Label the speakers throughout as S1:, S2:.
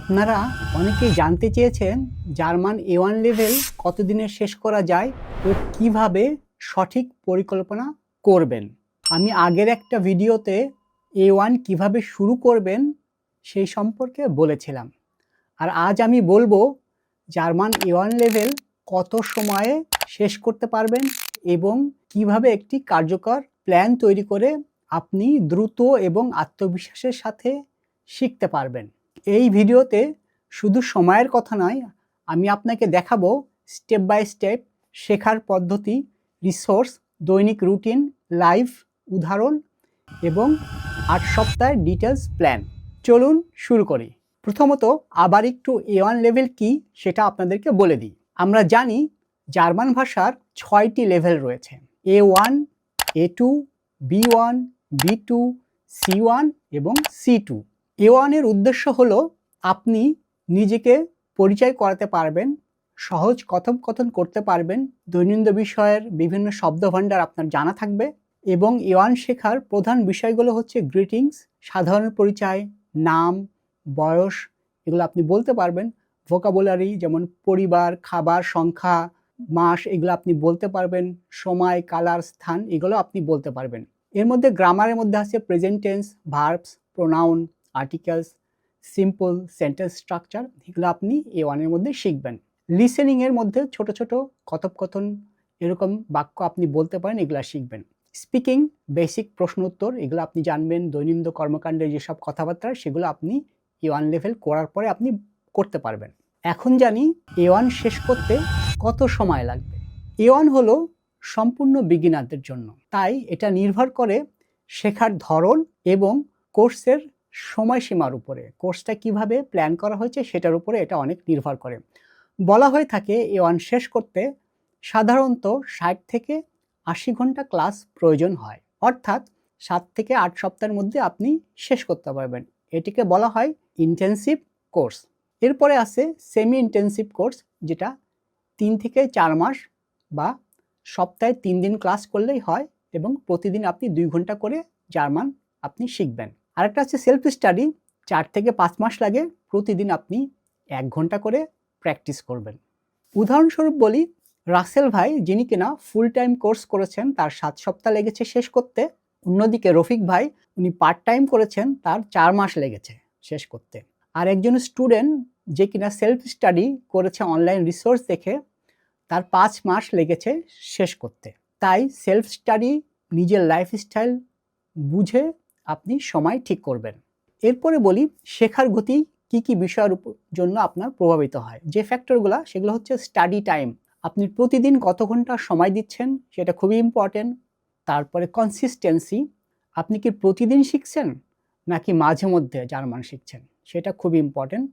S1: আপনারা অনেকেই জানতে চেয়েছেন জার্মান এ ওয়ান লেভেল কতদিনে শেষ করা যায় ও কীভাবে সঠিক পরিকল্পনা করবেন। আমি আগের একটা ভিডিওতে এ ওয়ান কীভাবে শুরু করবেন সেই সম্পর্কে বলেছিলাম। আর আজ আমি বলব জার্মান এ ওয়ান লেভেল কত সময়ে শেষ করতে পারবেন এবং কীভাবে একটি কার্যকর প্ল্যান তৈরি করে আপনি দ্রুত এবং আত্মবিশ্বাসের সাথে শিখতে পারবেন। এই ভিডিওতে শুধু সময়ের কথা নয়, আমি আপনাকে দেখাবো স্টেপ বাই স্টেপ শেখার পদ্ধতি রিসোর্স দৈনিক রুটিন লাইভ উদাহরণ এবং আট সপ্তাহের ডিটেলস প্ল্যান চলুন শুরু করি। প্রথমত আবার একটু এ ওয়ান লেভেল কি সেটা আপনাদেরকে বলে দিই। আমরা জানি জার্মান ভাষার ছয়টি লেভেল রয়েছে। A one A two B one B two C one এবং সি টু এ ওয়ানের উদ্দেশ্য হলো আপনি নিজেকে পরিচয় করাতে পারবেন, সহজ কথোপকথন করতে পারবেন, দৈনন্দিন বিষয়ের বিভিন্ন শব্দভাণ্ডার আপনার জানা থাকবে এবং এ ওয়ান শেখার প্রধান বিষয়গুলো হচ্ছে গ্রিটিংস সাধারণ পরিচয়, নাম, বয়স, এগুলো আপনি বলতে পারবেন। ভোকাবুলারি যেমন পরিবার, খাবার, সংখ্যা, মাস, এগুলো আপনি বলতে পারবেন। সময় কালার স্থান, এগুলো আপনি বলতে পারবেন। এর মধ্যে গ্রামারের মধ্যে আছে present tense verbs pronoun articles simple sentence structure এগুলো আপনি এ ওয়ানের মধ্যে শিখবেন। লিসেনিংয়ের মধ্যে ছোট ছোট কথোপকথন, এরকম বাক্য আপনি বলতে পারেন, এগুলো শিখবেন। স্পিকিং বেসিক প্রশ্ন উত্তর, এগুলো আপনি জানবেন, দৈনন্দিন কর্মকাণ্ডের যেসব কথাবার্তা, সেগুলো আপনি এ ওয়ান লেভেল করার পরে আপনি করতে পারবেন। এখন জানি এ ওয়ান শেষ করতে কত সময় লাগবে। এ ওয়ান হলো সম্পূর্ণ বিগিনারদের জন্য। তাই এটা নির্ভর করে শেখার ধরন এবং কোর্সের সময়সীমার উপরে। কোর্সটা কীভাবে প্ল্যান করা হয়েছে সেটার উপরে এটা অনেক নির্ভর করে। বলা হয়ে থাকে এ ওয়ান শেষ করতে সাধারণত ষাট থেকে আশি ঘণ্টা ক্লাস প্রয়োজন হয়। অর্থাৎ সাত থেকে আট সপ্তাহের মধ্যে আপনি শেষ করতে পারবেন। এটিকে বলা হয় ইন্টেন্সিভ কোর্স এরপরে আছে সেমি ইন্টেন্সিভ কোর্স যেটা তিন থেকে চার মাস বা সপ্তাহে তিন দিন ক্লাস করলেই হয় এবং প্রতিদিন আপনি দুই ঘণ্টা করে জার্মান আপনি শিখবেন। আরেকটা আছে সেলফ স্টাডি চার থেকে পাঁচ মাস লাগে প্রতিদিন আপনি এক ঘণ্টা করে প্র্যাকটিস করবেন। উদাহরণস্বরূপ বলি, রাসেল ভাই যিনি কিনা ফুল টাইম কোর্স করেছেন, তার সাত সপ্তাহ লেগেছে শেষ করতে। অন্যদিকে রফিক ভাই, উনি পার্ট টাইম করেছেন, তার চার মাস লেগেছে শেষ করতে। আর একজন স্টুডেন্ট যে কিনা সেলফ স্টাডি করেছে অনলাইন রিসোর্স দেখে, তার পাঁচ মাস লেগেছে শেষ করতে। তাই সেলফ স্টাডি নিজের লাইফস্টাইল বুঝে আপনি সময় ঠিক করবেন। এরপরে বলি, শেখার গতি কি কি বিষয়ের জন্য আপনার প্রভাবিত হয়। যে ফ্যাক্টরগুলো সেগুলো হচ্ছে স্টাডি টাইম আপনি প্রতিদিন কত ঘণ্টা সময় দিচ্ছেন, সেটা খুবই ইম্পর্টেন্ট তারপরে কনসিস্টেন্সি আপনি কি প্রতিদিন শিখছেন, নাকি মাঝে মধ্যে জার্মান শিখছেন? সেটা খুবই ইম্পর্টেন্ট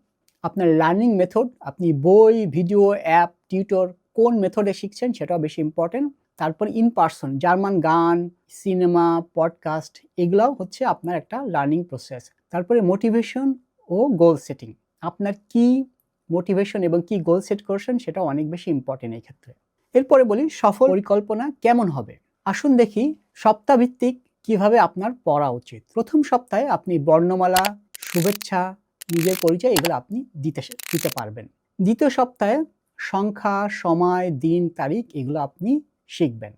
S1: আপনার লার্নিং মেথড আপনি বই ভিডিও অ্যাপ টিউটর কোন মেথডে শিখছেন, সেটাও বেশি ইম্পর্টেন্ট তারপর ইন পার্সন জার্মান গান সিনেমা পডকাস্ট এগুলাও হচ্ছে আপনার একটা লার্নিং প্রসেস তারপরে মোটিভেশন ও গোল সেটিং আপনার কি মোটিভেশন এবং কি গোল সেট করছেন সেটা অনেক বেশি ইম্পর্টেন্ট এই ক্ষেত্রে। এরপরে বলি সফল পরিকল্পনা কেমন হবে? আসুন দেখি সপ্তাহভিত্তিক কীভাবে আপনার পড়া উচিত। প্রথম সপ্তাহে আপনি বর্ণমালা, শুভেচ্ছা, নিজের পরিচয় এগুলো আপনি দিতে দিতে পারবেন। দ্বিতীয় সপ্তাহে সংখ্যা, সময়, দিন, তারিখ এগুলো আপনি শিখবেন।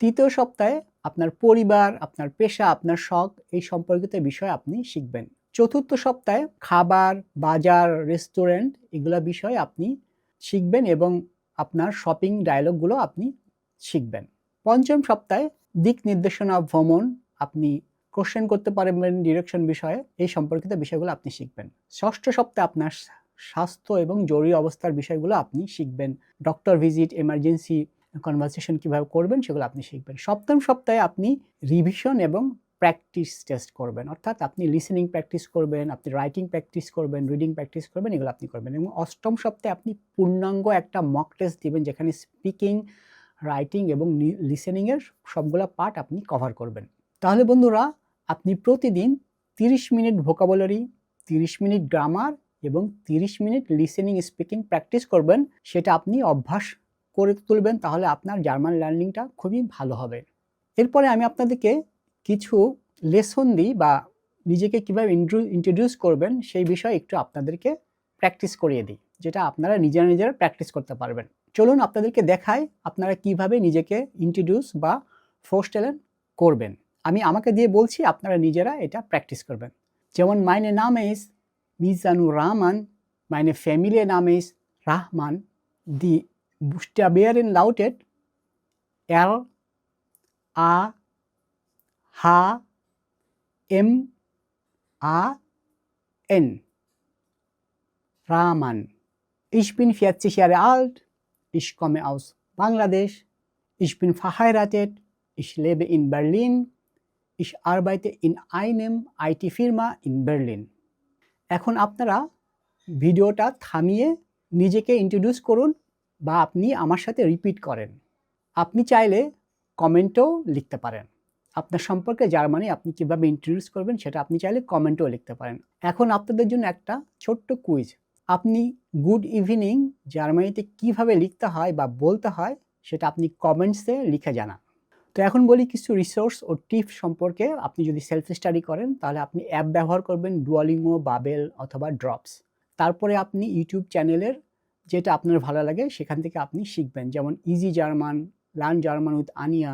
S1: তৃতীয় সপ্তাহে আপনার পরিবার, আপনার পেশা, আপনার শখ, এই সম্পর্কিত বিষয় আপনি শিখবেন। চতুর্থ সপ্তাহে খাবার, বাজার, রেস্টুরেন্ট এগুলো বিষয়ে আপনি শিখবেন এবং আপনার শপিং ডায়লগগুলো আপনি শিখবেন। পঞ্চম সপ্তাহে দিক নির্দেশনা, ভ্রমণ আপনি কোশ্চেন করতে পারবেন ডিরেকশন বিষয়ে, এই সম্পর্কিত বিষয়গুলো আপনি শিখবেন। ষষ্ঠ সপ্তাহে আপনার স্বাস্থ্য এবং জরুরি অবস্থার বিষয়গুলো আপনি শিখবেন। ডক্টর ভিজিট এমার্জেন্সি কনভারসেশন কীভাবে করবেন সেগুলো আপনি শিখবেন। সপ্তম সপ্তাহে আপনি রিভিশন এবং প্র্যাকটিস টেস্ট করবেন। অর্থাৎ আপনি লিসেনিং প্র্যাকটিস করবেন, আপনি রাইটিং প্র্যাকটিস করবেন রিডিং প্র্যাকটিস করবেন, এগুলো আপনি করবেন। এবং অষ্টম সপ্তাহে আপনি পূর্ণাঙ্গ একটা মক টেস্ট দিবেন, যেখানে স্পিকিং রাইটিং এবং লিসেনিংয়ের সবগুলো পার্ট আপনি কভার করবেন। তাহলে বন্ধুরা, আপনি প্রতিদিন তিরিশ মিনিট ভোকাবুলারি তিরিশ মিনিট গ্রামার এবং তিরিশ মিনিট লিসেনিং স্পিকিং প্র্যাকটিস করবেন, সেটা আপনি অভ্যাস করে তুলবেন, তাহলে আপনার জার্মান লার্নিংটা খুবই ভালো হবে। এরপরে আমি আপনাদেরকে কিছু লেসন দিই বা নিজেকে কীভাবে ইন্ট্রোডিউস করবেন সেই বিষয়ে একটু আপনাদেরকে প্র্যাকটিস করিয়ে দিই, যেটা আপনারা নিজেরা নিজেরা প্র্যাকটিস করতে পারবেন। চলুন আপনাদেরকে দেখাই আপনারা কীভাবে নিজেকে ইন্ট্রোডিউস বা ফোস্টেলেন করবেন। আমি আমাকে দিয়ে বলছি আপনারা নিজেরা এটা প্র্যাকটিস করবেন। যেমন, মাইনে নাম ইস মিজানুর রহমান, মাইনে ফ্যামিলি নাম ইস রাহমান দি বুস্টাবেয়ারেন লাউটেড এল আ হা এম আ এন Rahman. Ich bin 40 Jahre alt. Ich komme aus Bangladesch. Ich bin verheiratet. Ich lebe in Berlin. Ich arbeite in einem IT-Firma in Berlin. এখন আপনারা ভিডিওটা থামিয়ে নিজেকে ইন্ট্রোডিউস করুন বা আপনি আমার সাথে রিপিট করেন। আপনি চাইলে কমেন্টও লিখতে পারেন। আপনার সম্পর্কে জার্মানি আপনি কীভাবে ইন্ট্রোডিউস করবেন সেটা আপনি চাইলে কমেন্টও লিখতে পারেন। এখন আপনাদের জন্য একটা ছোট্ট কুইজ আপনি গুড ইভিনিং জার্মানিতে কীভাবে লিখতে হয় বা বলতে হয় সেটা আপনি কমেন্টসে লিখে জানান। তো এখন বলি কিছু রিসোর্স ও টিপস সম্পর্কে। আপনি যদি সেলফ স্টাডি করেন তাহলে আপনি অ্যাপ ব্যবহার করবেন ডুয়ালিংও বাবেল অথবা ড্রপস তারপরে আপনি ইউটিউব চ্যানেলের যেটা আপনার ভালো লাগে, সেখান থেকে আপনি শিখবেন। যেমন easy German learn German with Anja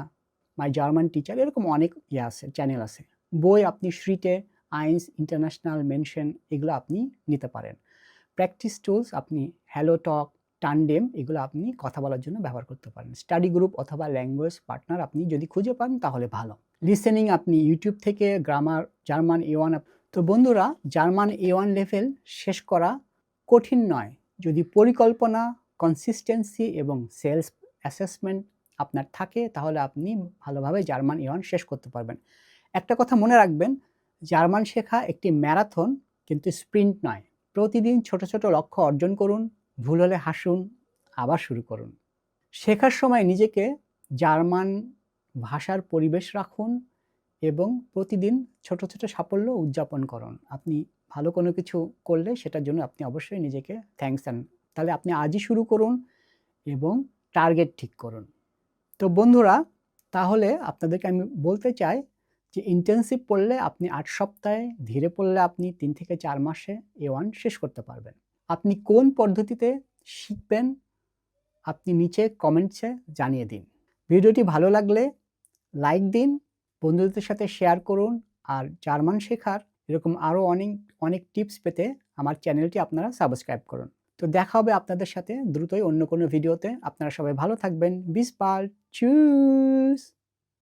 S1: my German teacher এরকম অনেক ইয়ে আছে চ্যানেল আছে। বই আপনি শ্রীটে আইন্স ইন্টারন্যাশনাল মেনশন এগুলো আপনি নিতে পারেন। প্র্যাকটিস টুলস আপনি হ্যালো টক টান্ডেম এগুলো আপনি কথা বলার জন্য ব্যবহার করতে পারেন। স্টাডি গ্রুপ অথবা ল্যাঙ্গুয়েজ পার্টনার আপনি যদি খুঁজে পান, তাহলে ভালো। লিসেনিং আপনি ইউটিউব থেকে গ্রামার জার্মান এ ওয়ান তো বন্ধুরা জার্মান এ ওয়ান লেভেল শেষ করা কঠিন নয়। যদি পরিকল্পনা কনসিস্টেন্সি এবং সেলস অ্যাসেসমেন্ট আপনার থাকে, তাহলে আপনি ভালোভাবে জার্মান এ ওয়ান শেষ করতে পারবেন। একটা কথা মনে রাখবেন, জার্মান শেখা একটি ম্যারাথন, কিন্তু স্প্রিন্ট নয়। প্রতিদিন ছোট ছোট লক্ষ্য অর্জন করুন, ভুল হলে হাসুন, আবার শুরু করুন। শেখার সময় নিজেকে জার্মান ভাষার পরিবেশ রাখুন এবং প্রতিদিন ছোট ছোট সাফল্য উদযাপন করুন। আপনি ভালো কোনো কিছু করলে সেটার জন্য আপনি অবশ্যই নিজেকে থ্যাংকস দেন তাহলে আপনি আজই শুরু করুন এবং টার্গেট ঠিক করুন। তো বন্ধুরা, তাহলে আপনাদেরকে আমি বলতে চাই যে ইন্টেন্সিভ পড়লে আপনি আট সপ্তাহে, ধীরে পড়লে আপনি তিন থেকে চার মাসে এ ওয়ান শেষ করতে পারবেন। আপনি কোন পদ্ধতিতে শিখবেন আপনি নিচে কমেন্টসে জানিয়ে দিন। ভিডিওটি ভালো লাগলে লাইক দিন বন্ধুদের সাথে শেয়ার করুন আর জার্মান শেখার এরকম আরও অনেক অনেক টিপস পেতে আমার চ্যানেলটি আপনারা সাবস্ক্রাইব করুন। তো দেখা হবে আপনাদের সাথে দ্রুতই অন্য কোনো ভিডিওতে আপনারা সবাই ভালো থাকবেন। বিস পাল চুস